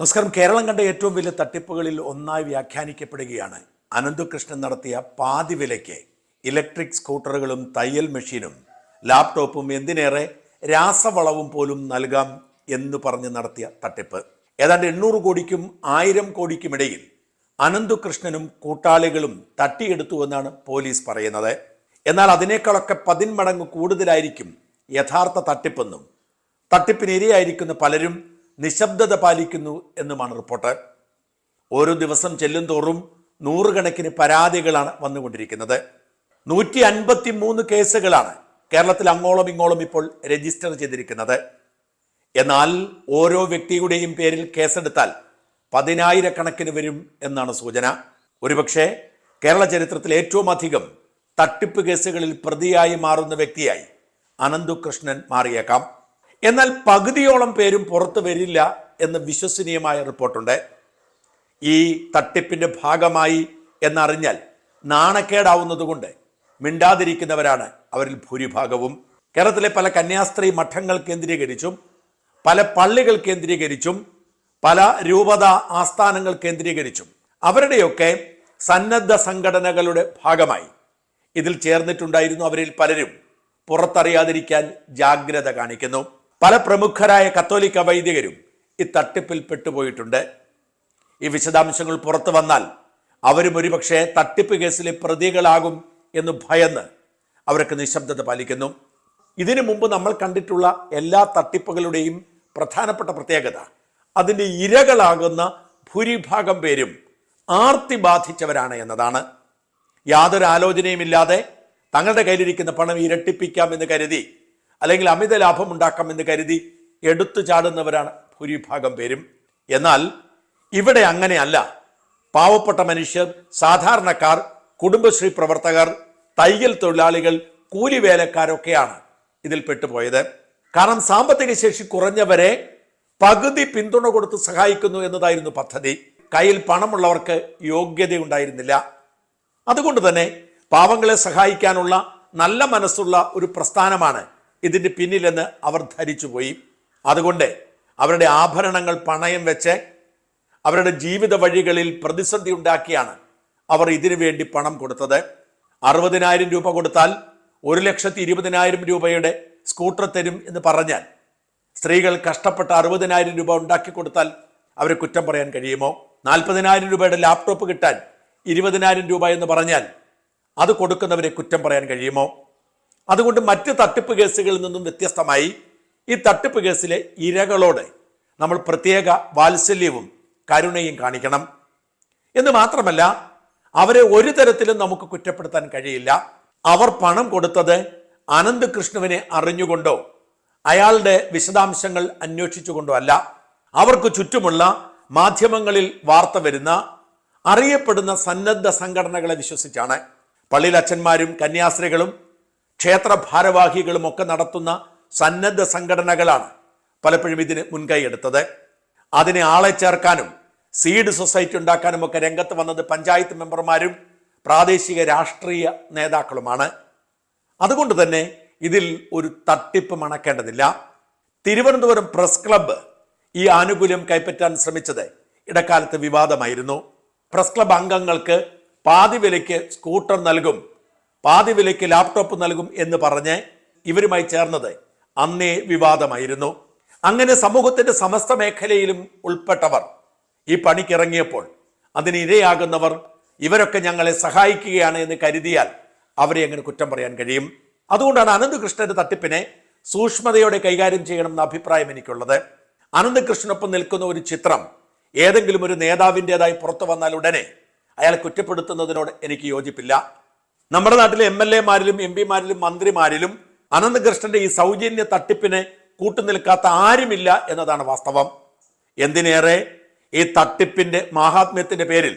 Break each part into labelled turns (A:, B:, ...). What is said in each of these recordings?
A: നമസ്കാരം. കേരളം കണ്ട ഏറ്റവും വലിയ തട്ടിപ്പുകളിൽ ഒന്നായി വ്യാഖ്യാനിക്കപ്പെടുകയാണ് അനന്തകൃഷ്ണൻ നടത്തിയ പാതി വിലയ്ക്ക് ഇലക്ട്രിക് സ്കൂട്ടറുകളും തയ്യൽ മെഷീനും ലാപ്ടോപ്പും എന്തിനേറെ രാസവളവും പോലും നൽകാം എന്ന് പറഞ്ഞ് നടത്തിയ തട്ടിപ്പ്. ഏതാണ്ട് എണ്ണൂറ് കോടിക്കും ആയിരം കോടിക്കുമിടയിൽ അനന്തുകൃഷ്ണനും കൂട്ടാളികളും തട്ടിയെടുത്തു എന്നാണ് പോലീസ് പറയുന്നത്. എന്നാൽ അതിനേക്കാളൊക്കെ പതിന്മടങ്ങ് കൂടുതലായിരിക്കും യഥാർത്ഥ തട്ടിപ്പെന്നും. തട്ടിപ്പിനിരയായിരിക്കുന്ന പലരും നിശബ്ദത പാലിക്കുന്നു എന്നുമാണ് റിപ്പോർട്ട്. ഓരോ ദിവസം ചെല്ലും തോറും നൂറുകണക്കിന് പരാതികളാണ് വന്നുകൊണ്ടിരിക്കുന്നത്. നൂറ്റി അൻപത്തി മൂന്ന് കേസുകളാണ് കേരളത്തിൽ അങ്ങോളം ഇങ്ങോളം ഇപ്പോൾ രജിസ്റ്റർ ചെയ്തിരിക്കുന്നത്. എന്നാൽ ഓരോ വ്യക്തിയുടെയും പേരിൽ കേസെടുത്താൽ പതിനായിരക്കണക്കിന് വരും എന്നാണ് സൂചന. ഒരുപക്ഷെ കേരള ചരിത്രത്തിൽ ഏറ്റവും അധികം തട്ടിപ്പ് കേസുകളിൽ പ്രതിയായി മാറുന്ന വ്യക്തിയായി അനന്തു കൃഷ്ണൻ മാറിയേക്കാം. എന്നാൽ പകുതിയോളം പേരും പുറത്തു വരില്ല എന്ന് വിശ്വസനീയമായ റിപ്പോർട്ടുണ്ട്. ഈ തട്ടിപ്പിന്റെ ഭാഗമായി എന്നറിഞ്ഞാൽ നാണക്കേടാവുന്നതുകൊണ്ട് മിണ്ടാതിരിക്കുന്നവരാണ് അവരിൽ ഭൂരിഭാഗവും. കേരളത്തിലെ പല കന്യാസ്ത്രീ മഠങ്ങൾ കേന്ദ്രീകരിച്ചും പല പള്ളികൾ കേന്ദ്രീകരിച്ചും പല രൂപത ആസ്ഥാനങ്ങൾ കേന്ദ്രീകരിച്ചും അവരുടെയൊക്കെ സന്നദ്ധ സംഘടനകളുടെ ഭാഗമായി. ഇതിൽ ചേർന്നിട്ടുണ്ടായിരുന്നു അവരിൽ പലരും. പുറത്തറിയാതിരിക്കാൻ ജാഗ്രത കാണിക്കുന്നു. പല പ്രമുഖരായ കത്തോലിക്ക വൈദികരും ഈ തട്ടിപ്പിൽ പെട്ടുപോയിട്ടുണ്ട്. ഈ വിശദാംശങ്ങൾ പുറത്തു വന്നാൽ അവരും ഒരുപക്ഷെ തട്ടിപ്പ് കേസിലെ പ്രതികളാകും എന്ന് ഭയന്ന് അവർക്ക് നിശബ്ദത പാലിക്കുന്നു. ഇതിനു മുമ്പ് നമ്മൾ കണ്ടിട്ടുള്ള എല്ലാ തട്ടിപ്പുകളുടെയും പ്രധാനപ്പെട്ട പ്രത്യേകത അതിന്റെ ഇരകളാകുന്ന ഭൂരിഭാഗം പേരും ആർത്തി ബാധിച്ചവരാണ് എന്നതാണ്. യാതൊരു ആലോചനയുമില്ലാതെ തങ്ങളുടെ കയ്യിലിരിക്കുന്ന പണം ഇരട്ടിപ്പിക്കാം എന്ന് കരുതി അല്ലെങ്കിൽ അമിത ലാഭം ഉണ്ടാക്കാമെന്ന് കരുതി എടുത്തു ചാടുന്നവരാണ് ഭൂരിഭാഗം പേരും. എന്നാൽ ഇവിടെ അങ്ങനെയല്ല. പാവപ്പെട്ട മനുഷ്യർ സാധാരണക്കാർ കുടുംബശ്രീ പ്രവർത്തകർ തയ്യൽ തൊഴിലാളികൾ കൂലിവേലക്കാരൊക്കെയാണ് ഇതിൽ പെട്ടുപോയത്. കാരണം സാമ്പത്തിക ശേഷി കുറഞ്ഞവരെ പകുതി പിന്തുണ കൊടുത്ത് സഹായിക്കുന്നു എന്നതായിരുന്നു പദ്ധതി. കയ്യിൽ പണമുള്ളവർക്ക് യോഗ്യതയുണ്ടായിരുന്നില്ല. അതുകൊണ്ട് തന്നെ പാവങ്ങളെ സഹായിക്കാനുള്ള നല്ല മനസ്സുള്ള ഒരു പ്രസ്ഥാനമാണ് ഇതിന്റെ പിന്നിലെന്ന് അവർ ധരിച്ചുപോയി. അതുകൊണ്ട് അവരുടെ ആഭരണങ്ങൾ പണയം വെച്ച് അവരുടെ ജീവിത വഴികളിൽ പ്രതിസന്ധി ഉണ്ടാക്കിയാണ് അവർ ഇതിനു വേണ്ടി പണം കൊടുത്തത്. അറുപതിനായിരം രൂപ കൊടുത്താൽ ഒരു ലക്ഷത്തി ഇരുപതിനായിരം രൂപയുടെ സ്കൂട്ടർ തരും എന്ന് പറഞ്ഞാൽ സ്ത്രീകൾ കഷ്ടപ്പെട്ട അറുപതിനായിരം രൂപ ഉണ്ടാക്കി കൊടുത്താൽ അവരെ കുറ്റം പറയാൻ കഴിയുമോ? നാൽപ്പതിനായിരം രൂപയുടെ ലാപ്ടോപ്പ് കിട്ടാൻ ഇരുപതിനായിരം രൂപ എന്ന് പറഞ്ഞാൽ അത് കൊടുക്കുന്നവരെ കുറ്റം പറയാൻ കഴിയുമോ? അതുകൊണ്ട് മറ്റ് തട്ടിപ്പ് കേസുകളിൽ നിന്നും വ്യത്യസ്തമായി ഈ തട്ടിപ്പ് കേസിലെ ഇരകളോട് നമ്മൾ പ്രത്യേക വാത്സല്യവും കരുണയും കാണിക്കണം. എന്ന് മാത്രമല്ല അവരെ ഒരു തരത്തിലും നമുക്ക് കുറ്റപ്പെടുത്താൻ കഴിയില്ല. അവർ പണം കൊടുത്തത് അനന്ത് കൃഷ്ണുവിനെ അറിഞ്ഞുകൊണ്ടോ അയാളുടെ വിശദാംശങ്ങൾ അന്വേഷിച്ചുകൊണ്ടോ അല്ല. അവർക്ക് ചുറ്റുമുള്ള മാധ്യമങ്ങളിൽ വാർത്ത വരുന്ന അറിയപ്പെടുന്ന സന്നദ്ധ സംഘടനകളെ വിശ്വസിച്ചാണ്. പള്ളിയിൽ അച്ഛന്മാരും കന്യാസ്ത്രീകളും ക്ഷേത്ര ഭാരവാഹികളും ഒക്കെ നടത്തുന്ന സന്നദ്ധ സംഘടനകളാണ് പലപ്പോഴും ഇതിന് മുൻകൈ എടുത്തത്. അതിനെ ആളെ ചേർക്കാനും സീഡ് സൊസൈറ്റി ഉണ്ടാക്കാനും ഒക്കെ രംഗത്ത് വന്നത് പഞ്ചായത്ത് മെമ്പർമാരും പ്രാദേശിക രാഷ്ട്രീയ നേതാക്കളുമാണ്. അതുകൊണ്ട് തന്നെ ഇതിൽ ഒരു തട്ടിപ്പ് മണക്കേണ്ടതില്ല. തിരുവനന്തപുരം പ്രസ് ക്ലബ്ബ് ഈ ആനുകൂല്യം കൈപ്പറ്റാൻ ശ്രമിച്ചത് ഇടക്കാലത്ത് വിവാദമായിരുന്നു. പ്രസ് ക്ലബ് അംഗങ്ങൾക്ക് പാതി വിലയ്ക്ക് സ്കൂട്ടർ നൽകും പാതി വിലയ്ക്ക് ലാപ്ടോപ്പ് നൽകും എന്ന് പറഞ്ഞ് ഇവരുമായി ചേർന്നത് അന്നേ വിവാദമായിരുന്നു. അങ്ങനെ സമൂഹത്തിന്റെ സമസ്ത മേഖലയിലും ഉൾപ്പെട്ടവർ ഈ പണിക്കിറങ്ങിയപ്പോൾ അതിന് ഇരയാകുന്നവർ ഇവരൊക്കെ ഞങ്ങളെ സഹായിക്കുകയാണ് എന്ന് കരുതിയാൽ അവരെ എങ്ങനെ കുറ്റം പറയാൻ കഴിയും. അതുകൊണ്ടാണ് അനന്തകൃഷ്ണന്റെ തട്ടിപ്പിനെ സൂക്ഷ്മതയോടെ കൈകാര്യം ചെയ്യണം എന്ന അഭിപ്രായം എനിക്കുള്ളത്. അനന്തകൃഷ്ണനൊപ്പം നിൽക്കുന്ന ഒരു ചിത്രം ഏതെങ്കിലും ഒരു നേതാവിന്റെതായി പുറത്തു വന്നാൽ ഉടനെ അയാളെ കുറ്റപ്പെടുത്തുന്നതിനോട് എനിക്ക് യോജിപ്പില്ല. നമ്മുടെ നാട്ടിലെ എം എൽ എമാരിലും എം പിമാരിലും മന്ത്രിമാരിലും അനന്തകൃഷ്ണന്റെ ഈ സൗജന്യ തട്ടിപ്പിനെ കൂട്ടുനിൽക്കാത്ത ആരുമില്ല എന്നതാണ് വാസ്തവം. എന്തിനേറെ? ഈ തട്ടിപ്പിന്റെ മഹാത്മ്യത്തിന്റെ പേരിൽ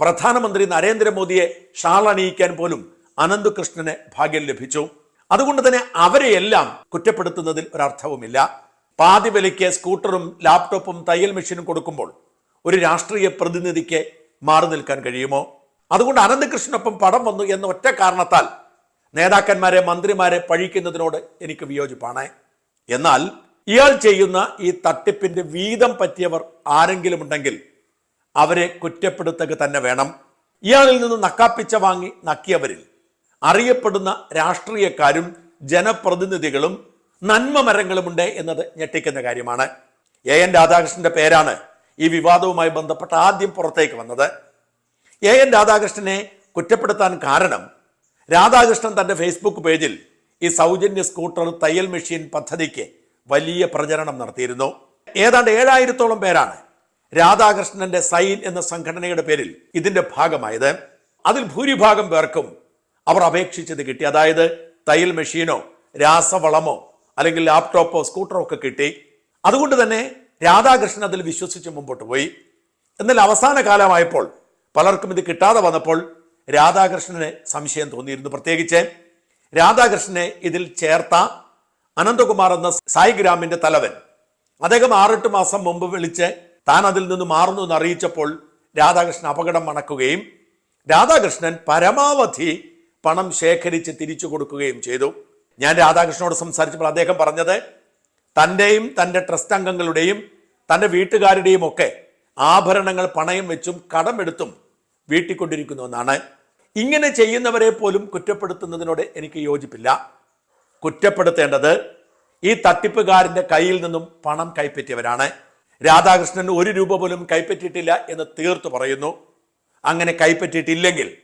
A: പ്രധാനമന്ത്രി നരേന്ദ്രമോദിയെ ഷാളണിയിക്കാൻ പോലും അനന്തകൃഷ്ണന് ഭാഗ്യം ലഭിച്ചു. അതുകൊണ്ട് തന്നെ അവരെയെല്ലാം കുറ്റപ്പെടുത്തുന്നതിൽ ഒരർത്ഥവുമില്ല. പാതി വിലയ്ക്ക് സ്കൂട്ടറും ലാപ്ടോപ്പും തയ്യൽ മെഷീനും കൊടുക്കുമ്പോൾ ഒരു രാഷ്ട്രീയ പ്രതിനിധിക്ക് മാറി നിൽക്കാൻ കഴിയുമോ? അതുകൊണ്ട് അനന്തകൃഷ്ണനൊപ്പം പടം വന്നു എന്ന ഒറ്റ കാരണത്താൽ നേതാക്കന്മാരെ മന്ത്രിമാരെ പഴിക്കുന്നതിനോട് എനിക്ക് വിയോജിപ്പാണ്. എന്നാൽ ഇയാൾ ചെയ്യുന്ന ഈ തട്ടിപ്പിന്റെ വീതം പറ്റിയവർ ആരെങ്കിലും ഉണ്ടെങ്കിൽ അവരെ കുറ്റപ്പെടുത്തുക തന്നെ വേണം. ഇയാളിൽ നിന്ന് നക്കാപ്പിച്ച വാങ്ങി നക്കിയവരിൽ അറിയപ്പെടുന്ന രാഷ്ട്രീയക്കാരും ജനപ്രതിനിധികളും നന്മ മരങ്ങളുമുണ്ട് എന്നത് ഞെട്ടിക്കുന്ന കാര്യമാണ്. എ. എൻ. രാധാകൃഷ്ണന്റെ പേരാണ് ഈ വിവാദവുമായി ബന്ധപ്പെട്ട് ആദ്യം പുറത്തേക്ക് വന്നത്. എ എൻ രാധാകൃഷ്ണനെ കുറ്റപ്പെടുത്താൻ കാരണം രാധാകൃഷ്ണൻ തന്റെ ഫേസ്ബുക്ക് പേജിൽ ഈ സൗജന്യ സ്കൂട്ടർ തയ്യൽ മെഷീൻ പദ്ധതിക്ക് വലിയ പ്രചരണം നടത്തിയിരുന്നു. ഏതാണ്ട് ഏഴായിരത്തോളം പേരാണ് രാധാകൃഷ്ണന്റെ സൈൻ എന്ന സംഘടനയുടെ പേരിൽ ഇതിന്റെ ഭാഗമായത്. അതിൽ ഭൂരിഭാഗം പേർക്കും അവർ അപേക്ഷിച്ചത് കിട്ടി. അതായത് തയ്യൽ മെഷീനോ രാസവളമോ അല്ലെങ്കിൽ ലാപ്ടോപ്പോ സ്കൂട്ടറോ ഒക്കെ കിട്ടി. അതുകൊണ്ട് തന്നെ രാധാകൃഷ്ണൻ അതിൽ വിശ്വസിച്ച് മുമ്പോട്ട് പോയി. എന്നാൽ അവസാന കാലമായപ്പോൾ പലർക്കും ഇത് കിട്ടാതെ വന്നപ്പോൾ രാധാകൃഷ്ണന് സംശയം തോന്നിയിരുന്നു. പ്രത്യേകിച്ച് രാധാകൃഷ്ണനെ ഇതിൽ ചേർത്ത അനന്തകുമാർ എന്ന സായിഗ്രാമിന്റെ തലവൻ. അദ്ദേഹം ആറെട്ട് മാസം മുമ്പ് വിളിച്ച് താൻ അതിൽ നിന്ന് മാറുന്നു എന്ന് അറിയിച്ചപ്പോൾ രാധാകൃഷ്ണൻ അപകടം മണക്കുകയും രാധാകൃഷ്ണൻ പരമാവധി പണം ശേഖരിച്ച് തിരിച്ചു കൊടുക്കുകയും ചെയ്തു. ഞാൻ രാധാകൃഷ്ണനോട് സംസാരിച്ചപ്പോൾ അദ്ദേഹം പറഞ്ഞത് തന്റെയും തന്റെ ട്രസ്റ്റ് അംഗങ്ങളുടെയും തന്റെ വീട്ടുകാരുടെയും ഒക്കെ ആഭരണങ്ങൾ പണയം വെച്ചും കടമെടുത്തും വീട്ടിക്കൊണ്ടിരിക്കുന്നു എന്നാണ് ഇങ്ങനെ ചെയ്യുന്നവരെ പോലും കുറ്റപ്പെടുത്തുന്നതിനോട് എനിക്ക് യോജിപ്പില്ല. കുറ്റപ്പെടുത്തേണ്ടത് ഈ തട്ടിപ്പുകാരന്റെ കയ്യിൽ നിന്നും പണം കൈപ്പറ്റിയവരാണ്. രാധാകൃഷ്ണൻ ഒരു രൂപ പോലും കൈപ്പറ്റിയിട്ടില്ല എന്ന് തീർത്തു പറയുന്നു. അങ്ങനെ കൈപ്പറ്റിയിട്ടില്ലെങ്കിൽ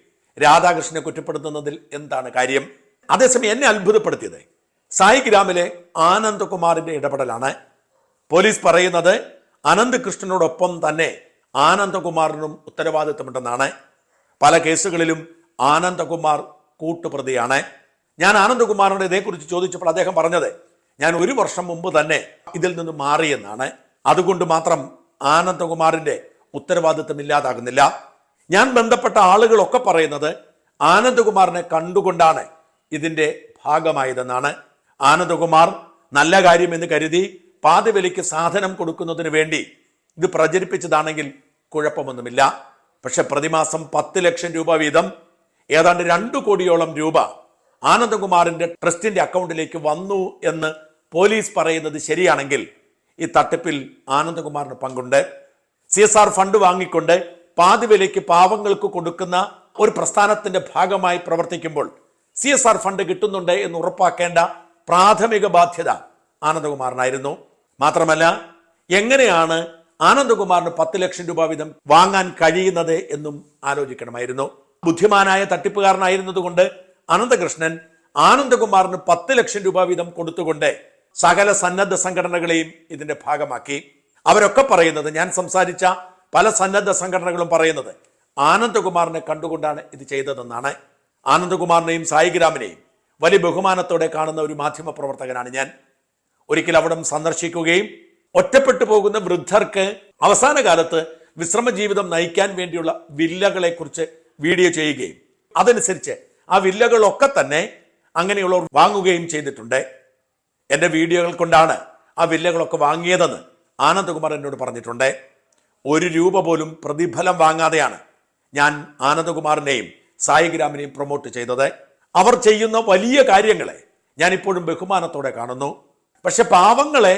A: രാധാകൃഷ്ണനെ കുറ്റപ്പെടുത്തുന്നതിൽ എന്താണ് കാര്യം? അതേസമയം എന്നെ അത്ഭുതപ്പെടുത്തിയത്. സായി ഗ്രാമിലെ ആനന്ദകുമാറിന്റെ ഇടപെടലാണ്. പോലീസ് പറയുന്നത് അനന്ത് കൃഷ്ണനോടൊപ്പം തന്നെ ആനന്ദകുമാറിനും ഉത്തരവാദിത്തമുണ്ടെന്നാണ്. പല കേസുകളിലും ആനന്ദകുമാർ കൂട്ടുപ്രതിയാണ്. ഞാൻ ആനന്ദകുമാറിനോട് ഇതേക്കുറിച്ച് ചോദിച്ചപ്പോൾ അദ്ദേഹം പറഞ്ഞത് ഞാൻ ഒരു വർഷം മുമ്പ് തന്നെ ഇതിൽ നിന്ന് മാറിയെന്നാണ്. അതുകൊണ്ട് മാത്രം ആനന്ദകുമാറിന്റെ ഉത്തരവാദിത്തം ഇല്ലാതാകുന്നില്ല. ഞാൻ ബന്ധപ്പെട്ട ആളുകളൊക്കെ പറയുന്നത് ആനന്ദകുമാറിനെ കണ്ടുകൊണ്ടാണ് ഇതിന്റെ ഭാഗമായതെന്നാണ്. ആനന്ദകുമാർ നല്ല കാര്യമെന്ന് കരുതി പാതിവലിക്ക് സാധനം കൊടുക്കുന്നതിന് വേണ്ടി ഇത് പ്രചരിപ്പിച്ചതാണെങ്കിൽ കുഴപ്പമൊന്നുമില്ല. പക്ഷെ പ്രതിമാസം പത്ത് ലക്ഷം രൂപ വീതം ഏതാണ്ട് രണ്ടു കോടിയോളം രൂപ ആനന്ദകുമാറിന്റെ ട്രസ്റ്റിന്റെ അക്കൗണ്ടിലേക്ക് വന്നു എന്ന് പോലീസ് പറയുന്നത് ശരിയാണെങ്കിൽ ഈ തട്ടിപ്പിൽ ആനന്ദകുമാറിന് പങ്കുണ്ട്. സി എസ് ആർ ഫണ്ട് വാങ്ങിക്കൊണ്ട് പാതി വിലയ്ക്ക് പാവങ്ങൾക്ക് കൊടുക്കുന്ന ഒരു പ്രസ്ഥാനത്തിന്റെ ഭാഗമായി പ്രവർത്തിക്കുമ്പോൾ സി എസ് ആർ ഫണ്ട് കിട്ടുന്നുണ്ട് എന്ന് ഉറപ്പാക്കേണ്ട പ്രാഥമിക ബാധ്യത ആനന്ദകുമാറിനായിരുന്നു. മാത്രമല്ല എങ്ങനെയാണ് ആനന്ദകുമാറിന് പത്ത് ലക്ഷം രൂപ വീതം വാങ്ങാൻ കഴിയുന്നത് എന്നും ആലോചിക്കണമായിരുന്നു. ബുദ്ധിമാനായ തട്ടിപ്പുകാരനായിരുന്നതുകൊണ്ട് അനന്തകൃഷ്ണൻ ആനന്ദകുമാറിന് പത്ത് ലക്ഷം രൂപ വീതം കൊടുത്തുകൊണ്ട് സകല സന്നദ്ധ സംഘടനകളെയും ഇതിന്റെ ഭാഗമാക്കി. അവരൊക്കെ പറയുന്നത് ഞാൻ സംസാരിച്ച പല സന്നദ്ധ സംഘടനകളും പറയുന്നത് ആനന്ദകുമാറിനെ കണ്ടുകൊണ്ടാണ് ഇത് ചെയ്തതെന്നാണ്. ആനന്ദകുമാറിനെയും സായിഗ്രാമിനെയും വലിയ ബഹുമാനത്തോടെ കാണുന്ന ഒരു മാധ്യമ പ്രവർത്തകനാണ് ഞാൻ. ഒരിക്കൽ അവിടം സന്ദർശിക്കുകയും ഒറ്റപ്പെട്ടു പോകുന്ന വൃദ്ധർക്ക് അവസാന കാലത്ത് വിശ്രമ ജീവിതം നയിക്കാൻ വേണ്ടിയുള്ള വില്ലകളെ കുറിച്ച് വീഡിയോ ചെയ്യുകയും അതനുസരിച്ച് ആ വില്ലകളൊക്കെ തന്നെ അങ്ങനെയുള്ളവർ വാങ്ങുകയും ചെയ്തിട്ടുണ്ട്. എന്റെ വീഡിയോകൾ കൊണ്ടാണ് ആ വില്ലകളൊക്കെ വാങ്ങിയതെന്ന് ആനന്ദകുമാർ എന്നോട് പറഞ്ഞിട്ടുണ്ട്. ഒരു രൂപ പോലും പ്രതിഫലം വാങ്ങാതെയാണ് ഞാൻ ആനന്ദകുമാറിനെയും സായിഗ്രാമിനെയും പ്രൊമോട്ട് ചെയ്തത്. അവർ ചെയ്യുന്ന വലിയ കാര്യങ്ങളെ ഞാനിപ്പോഴും ബഹുമാനത്തോടെ കാണുന്നു. പക്ഷെ പാവങ്ങളെ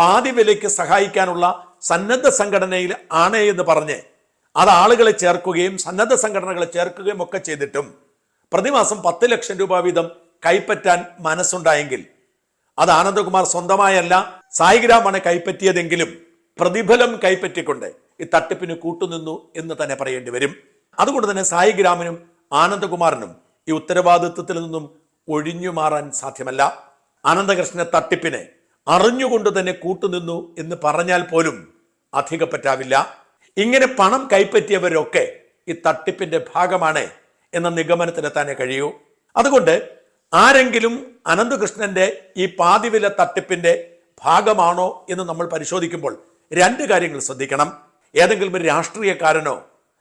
A: പാതി വിലയ്ക്ക് സഹായിക്കാനുള്ള സന്നദ്ധ സംഘടനയിൽ ആണ് എന്ന് പറഞ്ഞ് അത് ആളുകളെ ചേർക്കുകയും സന്നദ്ധ സംഘടനകളെ ചേർക്കുകയും ഒക്കെ ചെയ്തിട്ടും പ്രതിമാസം പത്ത് ലക്ഷം രൂപ വീതം കൈപ്പറ്റാൻ മനസ്സുണ്ടായെങ്കിൽ അത് ആനന്ദകുമാർ സ്വന്തമായല്ല സായിഗ്രാമാണ് കൈപ്പറ്റിയതെങ്കിലും പ്രതിഫലം കൈപ്പറ്റിക്കൊണ്ട് ഈ തട്ടിപ്പിന് കൂട്ടുനിന്നു എന്ന് തന്നെ പറയേണ്ടി വരും. അതുകൊണ്ട് തന്നെ സായിഗ്രാമിനും ആനന്ദകുമാറിനും ഈ ഉത്തരവാദിത്വത്തിൽ നിന്നും ഒഴിഞ്ഞു മാറാൻ സാധ്യമല്ല. ആനന്ദകൃഷ്ണ തട്ടിപ്പിനെ അറിഞ്ഞുകൊണ്ട് തന്നെ കൂട്ടുനിന്നു എന്ന് പറഞ്ഞാൽ പോലും അധിക പറ്റാവില്ല ഇങ്ങനെ പണം കൈപ്പറ്റിയവരൊക്കെ ഈ തട്ടിപ്പിന്റെ ഭാഗമാണ് എന്ന നിഗമനത്തിലെത്താനേ കഴിയൂ. അതുകൊണ്ട് ആരെങ്കിലും അനന്തകൃഷ്ണന്റെ ഈ പാതിവില തട്ടിപ്പിന്റെ ഭാഗമാണോ എന്ന് നമ്മൾ പരിശോധിക്കുമ്പോൾ രണ്ട് കാര്യങ്ങൾ ശ്രദ്ധിക്കണം. ഏതെങ്കിലും ഒരു രാഷ്ട്രീയക്കാരനോ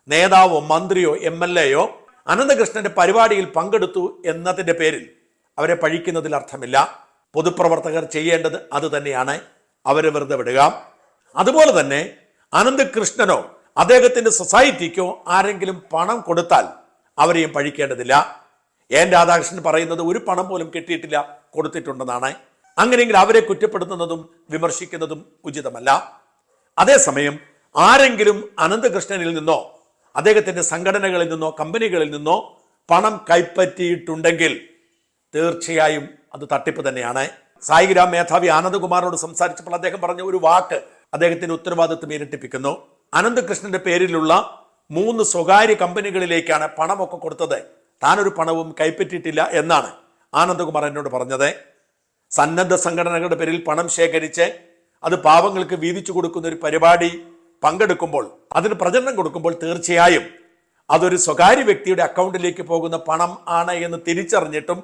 A: നേതാവോ മന്ത്രിയോ എം എൽ എയോ അനന്തകൃഷ്ണന്റെ പരിപാടിയിൽ പങ്കെടുത്തു എന്നതിന്റെ പേരിൽ അവരെ പഴിക്കുന്നതിൽ അർത്ഥമില്ല. പൊതുപ്രവർത്തകർ ചെയ്യേണ്ടത് അത് തന്നെയാണ് അവരെ വെറുതെ വിടുക. അതുപോലെ തന്നെ അനന്തകൃഷ്ണനോ അദ്ദേഹത്തിന്റെ സൊസൈറ്റിക്കോ ആരെങ്കിലും പണം കൊടുത്താൽ അവരെയും പഴിക്കേണ്ടതില്ല. എൻ രാധാകൃഷ്ണൻ പറയുന്നത് ഒരു പണം പോലും കിട്ടിയിട്ടില്ല കൊടുത്തിട്ടുണ്ടെന്നാണ്. അങ്ങനെയെങ്കിൽ അവരെ കുറ്റപ്പെടുത്തുന്നതും വിമർശിക്കുന്നതും ഉചിതമല്ല. അതേസമയം ആരെങ്കിലും അനന്തകൃഷ്ണനിൽ നിന്നോ അദ്ദേഹത്തിന്റെ സംഘടനകളിൽ നിന്നോ കമ്പനികളിൽ നിന്നോ പണം കൈപ്പറ്റിയിട്ടുണ്ടെങ്കിൽ തീർച്ചയായും അത് തട്ടിപ്പ് തന്നെയാണ്. സായിഗ്രാം മേധാവി ആനന്ദകുമാറോട് സംസാരിച്ചപ്പോൾ അദ്ദേഹം പറഞ്ഞ ഒരു വാക്ക് അദ്ദേഹത്തിന്റെ ഉത്തരവാദിത്വം ഇരട്ടിപ്പിക്കുന്നു. അനന്തകൃഷ്ണന്റെ പേരിലുള്ള മൂന്ന് സ്വകാര്യ കമ്പനികളിലേക്കാണ് പണമൊക്കെ കൊടുത്തത്. താനൊരു പണവും കൈപ്പറ്റിയിട്ടില്ല എന്നാണ് ആനന്ദകുമാർ എന്നോട് പറഞ്ഞത്. സന്നദ്ധ സംഘടനകളുടെ പേരിൽ പണം ശേഖരിച്ച് അത് പാവങ്ങൾക്ക് വീതിച്ചു കൊടുക്കുന്ന ഒരു പരിപാടി പങ്കെടുക്കുമ്പോൾ അതിന് പ്രചരണം കൊടുക്കുമ്പോൾ തീർച്ചയായും അതൊരു സ്വകാര്യ വ്യക്തിയുടെ അക്കൗണ്ടിലേക്ക് പോകുന്ന പണം ആണ് എന്ന് തിരിച്ചറിഞ്ഞിട്ടും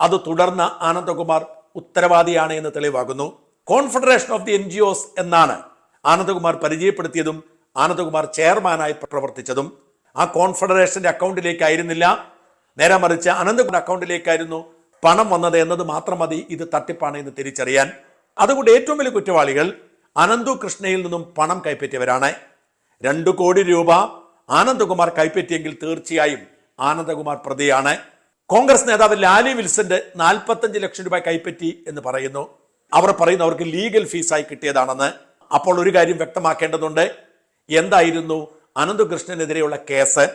A: അത് തുടർന്ന് ആനന്ദകുമാർ ഉത്തരവാദിയാണ് എന്ന് തെളിവാകുന്നു confederation of the N G Os എന്നാണ് ആനന്ദകുമാർ പരിചയപ്പെടുത്തിയതും ആനന്ദകുമാർ ചെയർമാനായി പ്രവർത്തിച്ചതും. ആ കോൺഫെഡറേഷന്റെ അക്കൗണ്ടിലേക്കായിരുന്നില്ല. നേരെ മറിച്ച് അനന്തകുമാർ അക്കൗണ്ടിലേക്കായിരുന്നു പണം വന്നത് എന്നത് മാത്രം മതി ഇത് തട്ടിപ്പാണ് എന്ന് തിരിച്ചറിയാൻ. അതുകൊണ്ട് ഏറ്റവും വലിയ കുറ്റവാളികൾ അനന്തു കൃഷ്ണയിൽ നിന്നും പണം കൈപ്പറ്റിയവരാണ്. രണ്ടു കോടി രൂപ ആനന്ദകുമാർ കൈപ്പറ്റിയെങ്കിൽ തീർച്ചയായും ആനന്ദകുമാർ പ്രതിയാണ്. കോൺഗ്രസ് നേതാവ് ലാലി വിൽസന്റെ നാൽപ്പത്തഞ്ച് ലക്ഷം രൂപ കൈപ്പറ്റി എന്ന് പറയുന്നു. അവർ പറയുന്നു അവർക്ക് ലീഗൽ ഫീസായി കിട്ടിയതാണെന്ന്. അപ്പോൾ ഒരു കാര്യം വ്യക്തമാക്കേണ്ടതുണ്ട്. എന്തായിരുന്നു അനന്തകൃഷ്ണനെതിരെയുള്ള കേസ്?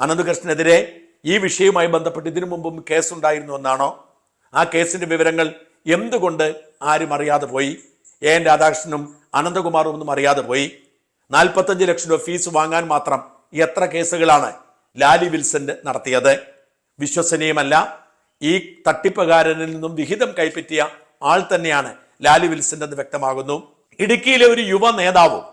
A: അനന്തകൃഷ്ണനെതിരെ ഈ വിഷയവുമായി ബന്ധപ്പെട്ട് ഇതിനു മുമ്പും കേസുണ്ടായിരുന്നു എന്നാണോ? ആ കേസിന്റെ വിവരങ്ങൾ എന്തുകൊണ്ട് ആരും അറിയാതെ പോയി? എ എൻ രാധാകൃഷ്ണനും അനന്തകുമാറും ഒന്നും അറിയാതെ പോയി. നാൽപ്പത്തഞ്ച് ലക്ഷം രൂപ ഫീസ് വാങ്ങാൻ മാത്രം എത്ര കേസുകളാണ് ലാലി വിൽസന്റ് നടത്തിയത്? വിശ്വസനീയമല്ല. ഈ തട്ടിപ്പുകാരനിൽ നിന്നും വിഹിതം കൈപ്പറ്റിയ ആൾ തന്നെയാണ് ലാലി വിൽസൻ എന്ന് വ്യക്തമാകുന്നു. ഇടുക്കിയിലെ ഒരു യുവ നേതാവും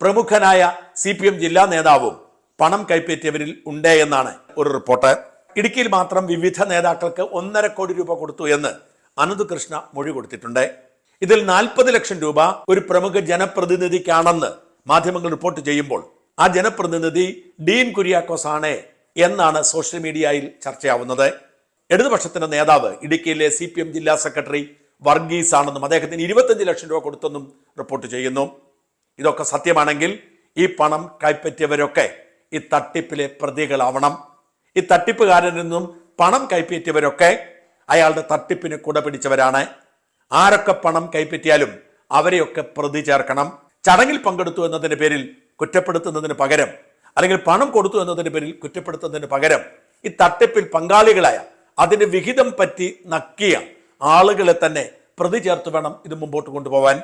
A: പ്രമുഖനായ സി പി എം ജില്ലാ നേതാവും പണം കൈപ്പറ്റിയവരിൽ ഉണ്ട് എന്നാണ് ഒരു റിപ്പോർട്ട്. ഇടുക്കിയിൽ മാത്രം വിവിധ നേതാക്കൾക്ക് ഒന്നര കോടി രൂപ കൊടുത്തു എന്ന് അനന്ത് കൃഷ്ണ മൊഴി കൊടുത്തിട്ടുണ്ട്. ഇതിൽ നാൽപ്പത് ലക്ഷം രൂപ ഒരു പ്രമുഖ ജനപ്രതിനിധിക്കാണെന്ന് മാധ്യമങ്ങൾ റിപ്പോർട്ട് ചെയ്യുമ്പോൾ ആ ജനപ്രതിനിധി ഡീൻ കുര്യാക്കോസ് ആണ് എന്നാണ് സോഷ്യൽ മീഡിയയിൽ ചർച്ചയാവുന്നത്. ഇടതുപക്ഷത്തിന്റെ നേതാവ് ഇടുക്കിയിലെ സി പി എം ജില്ലാ സെക്രട്ടറി വർഗീസ് ആണെന്നും അദ്ദേഹത്തിന് ഇരുപത്തഞ്ച് ലക്ഷം രൂപ കൊടുത്തെന്നും റിപ്പോർട്ട് ചെയ്യുന്നു. ഇതൊക്കെ സത്യമാണെങ്കിൽ ഈ പണം കൈപ്പറ്റിയവരൊക്കെ ഈ തട്ടിപ്പിലെ പ്രതികളാവണം. ഈ തട്ടിപ്പുകാരിൽ നിന്നും പണം കൈപ്പറ്റിയവരൊക്കെ അയാളുടെ തട്ടിപ്പിന് കുട പിടിച്ചവരാണ്. ആരൊക്കെ പണം കൈപ്പറ്റിയാലും അവരെയൊക്കെ പ്രതി ചേർക്കണം. ചടങ്ങിൽ പങ്കെടുത്തു എന്നതിന്റെ പേരിൽ കുറ്റപ്പെടുത്തുന്നതിന് പകരം അല്ലെങ്കിൽ പണം കൊടുത്തു എന്നതിന് പേരിൽ കുറ്റപ്പെടുത്തുന്നതിന് പകരം ഈ തട്ടിപ്പിൽ പങ്കാളികളായ അതിന്റെ വിഹിതം പറ്റി നക്കിയ ആളുകളെ തന്നെ പ്രതി ചേർത്ത് വേണം ഇത് മുമ്പോട്ട് കൊണ്ടുപോകാൻ